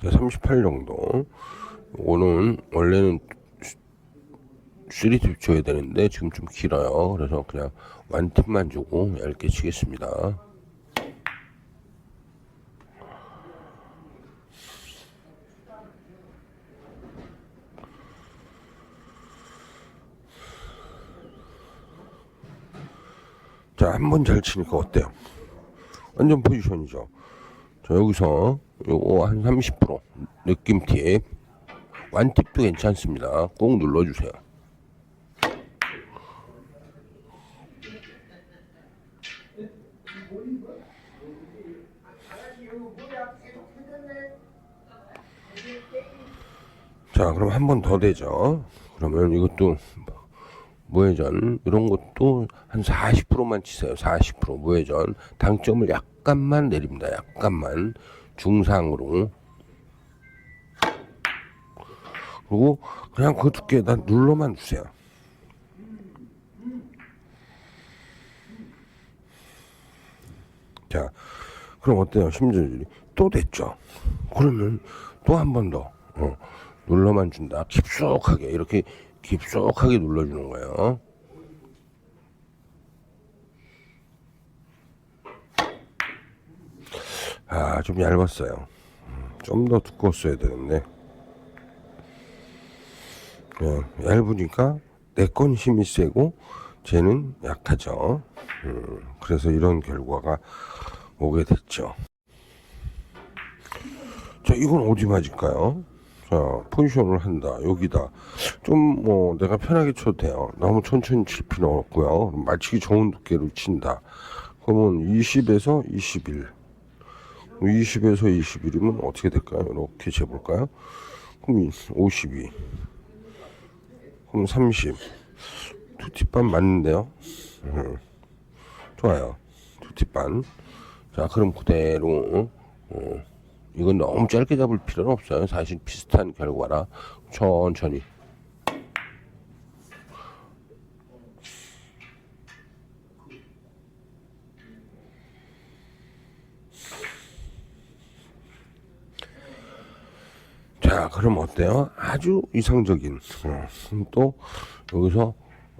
자, 38 정도. 이거는 원래는 3팁 줘야 되는데 지금 좀 길어요. 그래서 그냥 완팁만 주고 얇게 치겠습니다. 자, 한 번 잘 치니까 어때요? 완전 포지션이죠. 자, 여기서 요거 한 30% 느낌 팁. 완팁도 괜찮습니다. 꼭 눌러주세요. 자, 그럼 한 번 더 되죠. 그러면 이것도 무회전 이런 것도 한 40%만 치세요. 40% 무회전 당점을 약 간만 내립니다. 약간만 중상으로 그리고 그냥 그 두께에다 눌러만 주세요. 자, 그럼 어때요? 심지어질이 또 됐죠. 그러면 또 한 번 더. 어, 눌러만 준다. 깊숙하게 이렇게 깊숙하게 눌러주는 거예요. 아, 좀 얇았어요. 좀 더 두꺼웠어야 되는데. 예, 얇으니까 내 건 힘이 세고 쟤는 약하죠. 음, 그래서 이런 결과가 오게 됐죠. 자, 이건 어디 맞을까요? 자, 포지션을 한다. 여기다. 좀 뭐 내가 편하게 쳐도 돼요. 너무 천천히 칠 필요 없고요. 맞추기 좋은 두께로 친다. 그러면 20에서 21. 20에서 21이면 어떻게 될까요? 이렇게 재볼까요? 그럼 52. 그럼 30. 두티반 맞는데요? 음, 좋아요. 두티반. 자, 그럼 그대로, 어, 이건 너무 짧게 잡을 필요는 없어요. 사실 비슷한 결과라 천천히. 자, 그럼 어때요? 아주 이상적인. 어, 또 여기서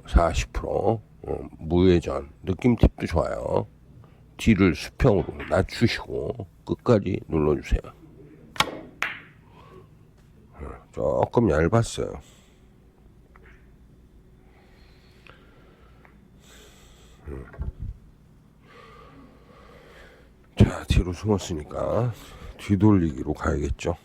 40% 어, 무회전 느낌 팁도 좋아요. 뒤를 수평으로 낮추시고 끝까지 눌러주세요. 어, 조금 얇았어요. 음. 자, 뒤로 숨었으니까 뒤돌리기로 가야겠죠.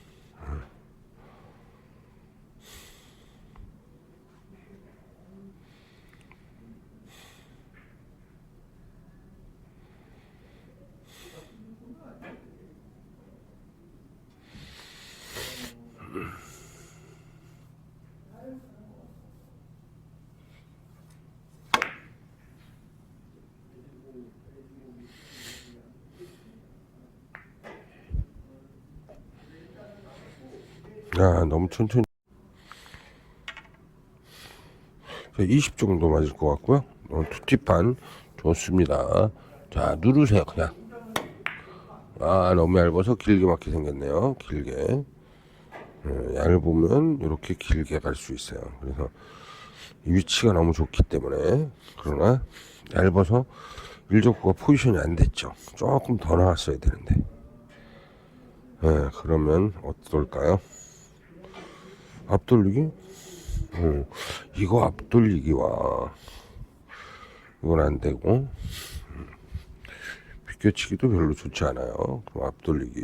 아, 너무 천천히. 20 정도 맞을 것 같고요. 어, 투티판 좋습니다. 자, 누르세요, 그냥. 아, 너무 얇아서 길게 맞게 생겼네요. 길게. 어, 얇으면 이렇게 길게 갈 수 있어요. 그래서 이 위치가 너무 좋기 때문에 그러나 얇아서 일적구가 포지션이 안 됐죠. 조금 더 나왔어야 되는데. 네, 그러면 어떨까요? 앞돌리기? 어, 이거 앞돌리기와 이건 안 되고 음, 비껴치기도 별로 좋지 않아요. 그럼 앞돌리기.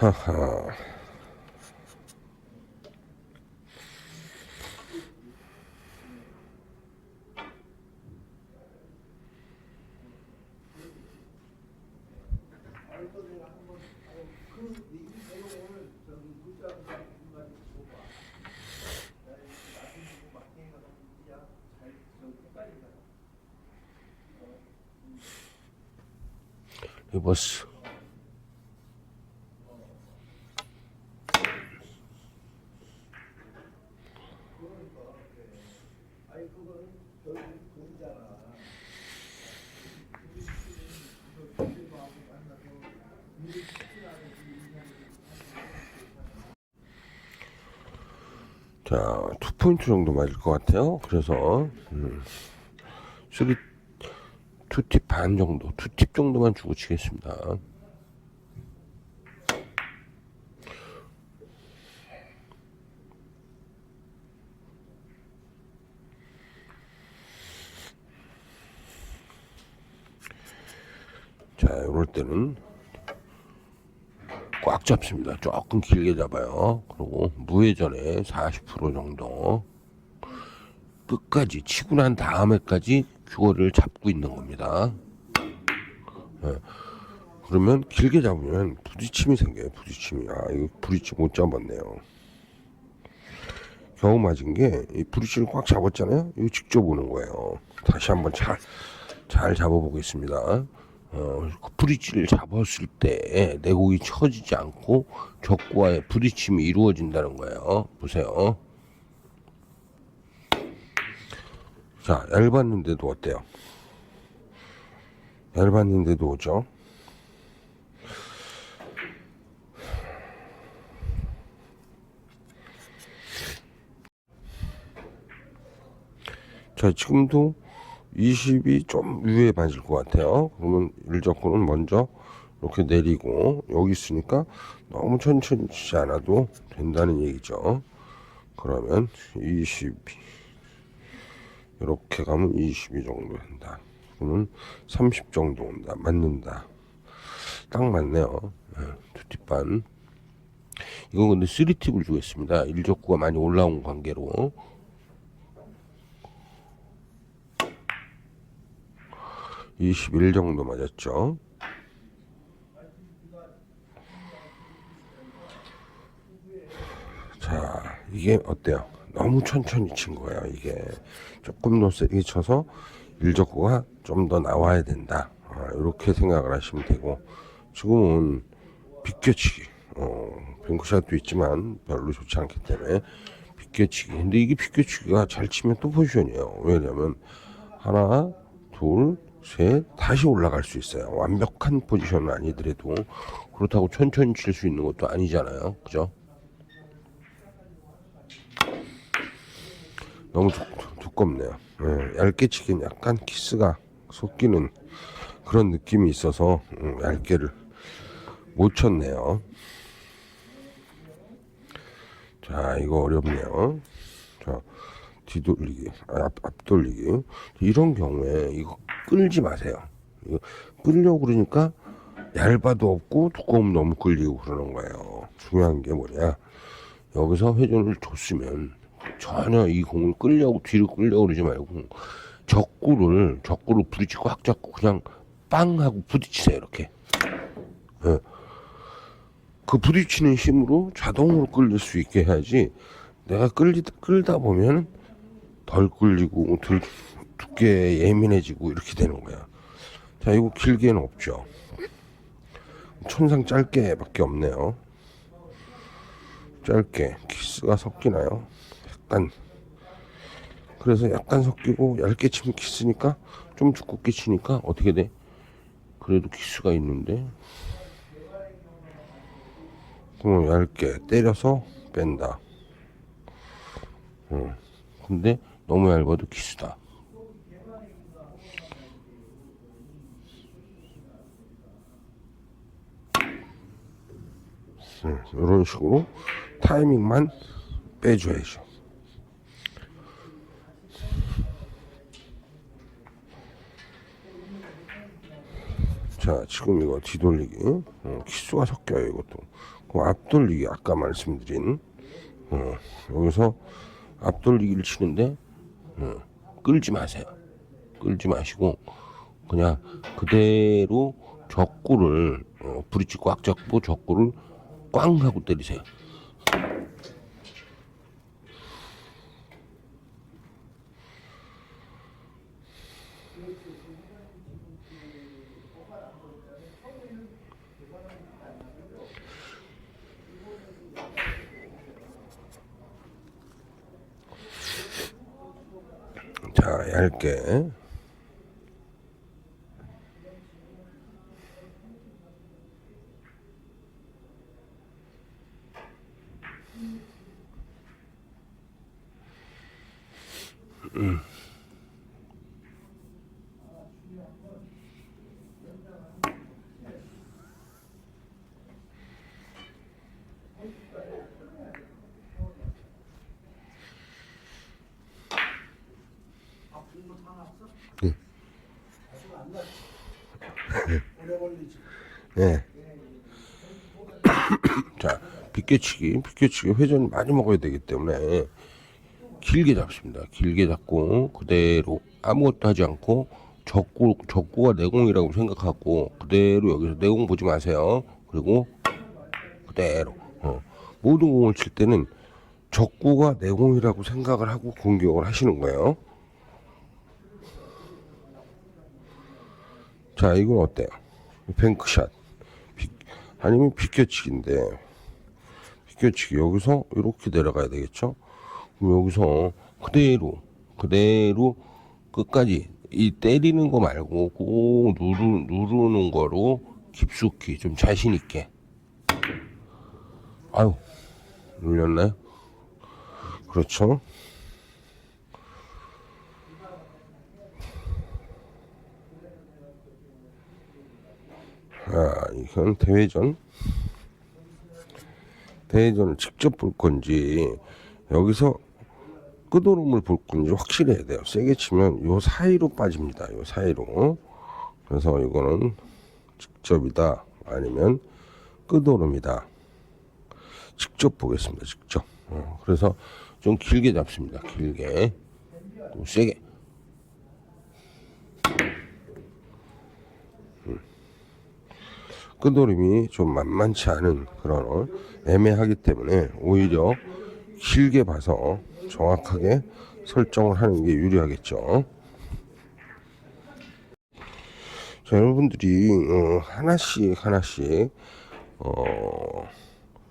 하하. it was 자, 투 포인트 정도 맞을 것 같아요. 그래서 음, 쓰리 투팁 반 정도, 투팁 정도만 주고 치겠습니다. 자, 이럴 때는 꽉 잡습니다. 조금 길게 잡아요. 그리고 무회전에 40% 정도 끝까지 치고 난 다음에까지 큐어를 잡고 있는 겁니다. 예. 그러면 길게 잡으면 부딪힘이 생겨요. 부딪힘이. 아 이거 브릿지 못 잡았네요. 겨우 맞은 게이 브릿지를 꽉 잡았잖아요. 이거 직접 오는 거예요. 다시 한번 잘 잘 잡아보겠습니다. 어, 그 브릿지를 잡았을 때 내곡이 처지지 않고 적구와의 부딪힘이 이루어진다는 거예요. 보세요. 자, 얇았는데도 어때요? 얇았는데도 오죠? 자, 지금도 20이 좀 위에 맞을 것 같아요. 그러면 일적구는 먼저 이렇게 내리고 여기 있으니까 너무 천천히 치지 않아도 된다는 얘기죠. 그러면 22 이렇게 가면 22 정도 된다. 그러면 30 정도 온다. 맞는다. 딱 맞네요. 네, 두티반. 이건 근데 3팁을 주겠습니다. 일적구가 많이 올라온 관계로. (21) 정도 맞았죠. 자 이게 어때요? 너무 천천히 친 거예요. 이게 조금 더 세게 쳐서 일적구가 좀 더 나와야 된다. 아, 이렇게 생각을 하시면 되고 지금은 비껴치기. 어, 뱅크샷도 있지만 별로 좋지 않기 때문에 비껴치기. 근데 이게 비껴치기가 잘 치면 또 포지션이에요. 왜냐면 하나 둘 셋 다시 올라갈 수 있어요 완벽한 포지션은 아니더라도 그렇다고 천천히 칠 수 있는 것도 아니잖아요 그죠 너무 두, 두껍네요. 예, 얇게 치긴 약간 키스가 섞이는 그런 느낌이 있어서 음, 얇게를 못 쳤네요. 자, 이거 어렵네요. 자, 뒤돌리기, 아, 앞, 앞돌리기. 이런 경우에 이거 끌지 마세요. 이거 끌려고 그러니까 얇아도 없고 두꺼우면 너무 끌리고 그러는 거예요. 중요한 게 뭐냐. 여기서 회전을 줬으면 전혀 이 공을 끌려고 뒤로 끌려고 그러지 말고 적구를 적구를 부딪히고 꽉 잡고 그냥 빵 하고 부딪히세요 이렇게 예. 그 부딪히는 힘으로 자동으로 끌릴 수 있게 해야지 내가 끌리, 끌다 보면 덜 끌리고 덜 두께 예민해지고 이렇게 되는 거야. 자 이거 길게는 없죠. 천상 짧게밖에 없네요. 짧게. 키스가 섞이나요? 약간. 그래서 약간 섞이고 얇게 치면 키스니까 좀 두껍게 치니까 어떻게 돼? 그래도 키스가 있는데. 그럼 얇게 때려서 뺀다. 어. 근데 너무 얇아도 키스다. 네, 이런 식으로 타이밍만 빼줘야죠. 자 지금 이거 뒤돌리기. 어, 키수가 섞여요 이것도. 그 앞돌리기 아까 말씀드린. 어, 여기서 앞돌리기를 치는데 어, 끌지 마세요. 끌지 마시고 그냥 그대로 적구를 어, 브릿지 꽉 잡고 적구를 꽝 하고 때리세요 자, 얇게. 예. 자, 비껴치기, 비껴치기 회전 많이 먹어야 되기 때문에 길게 잡습니다. 길게 잡고 그대로 아무것도 하지 않고 적구 적구가 내공이라고 생각하고 그대로 여기서 내공 보지 마세요. 그리고 그대로 어. 모든 공을 칠 때는 적구가 내공이라고 생각을 하고 공격을 하시는 거예요. 자, 이건 어때요? 뱅크샷. 비, 아니면 비껴치기인데, 비껴치기. 여기서 이렇게 내려가야 되겠죠? 그럼 여기서 그대로, 그대로 끝까지 이 때리는 거 말고 꼭 누르, 누르는 거로 깊숙이 좀 자신 있게. 아유, 눌렸나요? 그렇죠. 아, 이건 대회전. 대회전을 직접 볼 건지, 여기서 끄도름을 볼 건지 확실해야 돼요. 세게 치면 요 사이로 빠집니다. 요 사이로. 그래서 이거는 직접이다. 아니면 끄도름이다. 직접 보겠습니다. 직접. 어, 그래서 좀 길게 잡습니다. 길게. 또 세게. 끄도림이 좀 만만치 않은 그런 애매하기 때문에 오히려 길게 봐서 정확하게 설정을 하는 게 유리하겠죠. 자, 여러분들이 어, 하나씩 하나씩 어,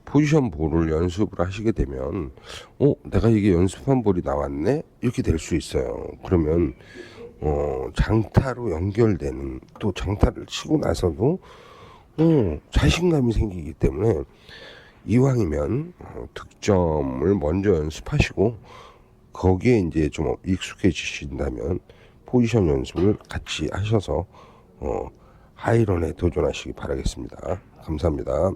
포지션 볼을 연습을 하시게 되면 어 내가 이게 연습한 볼이 나왔네 이렇게 될 수 있어요. 그러면 어, 장타로 연결되는 또 장타를 치고 나서도 어, 자신감이 생기기 때문에 이왕이면 어, 득점을 먼저 연습하시고 거기에 이제 좀 익숙해지신다면 포지션 연습을 같이 하셔서 어, 하이런에 도전하시기 바라겠습니다. 감사합니다.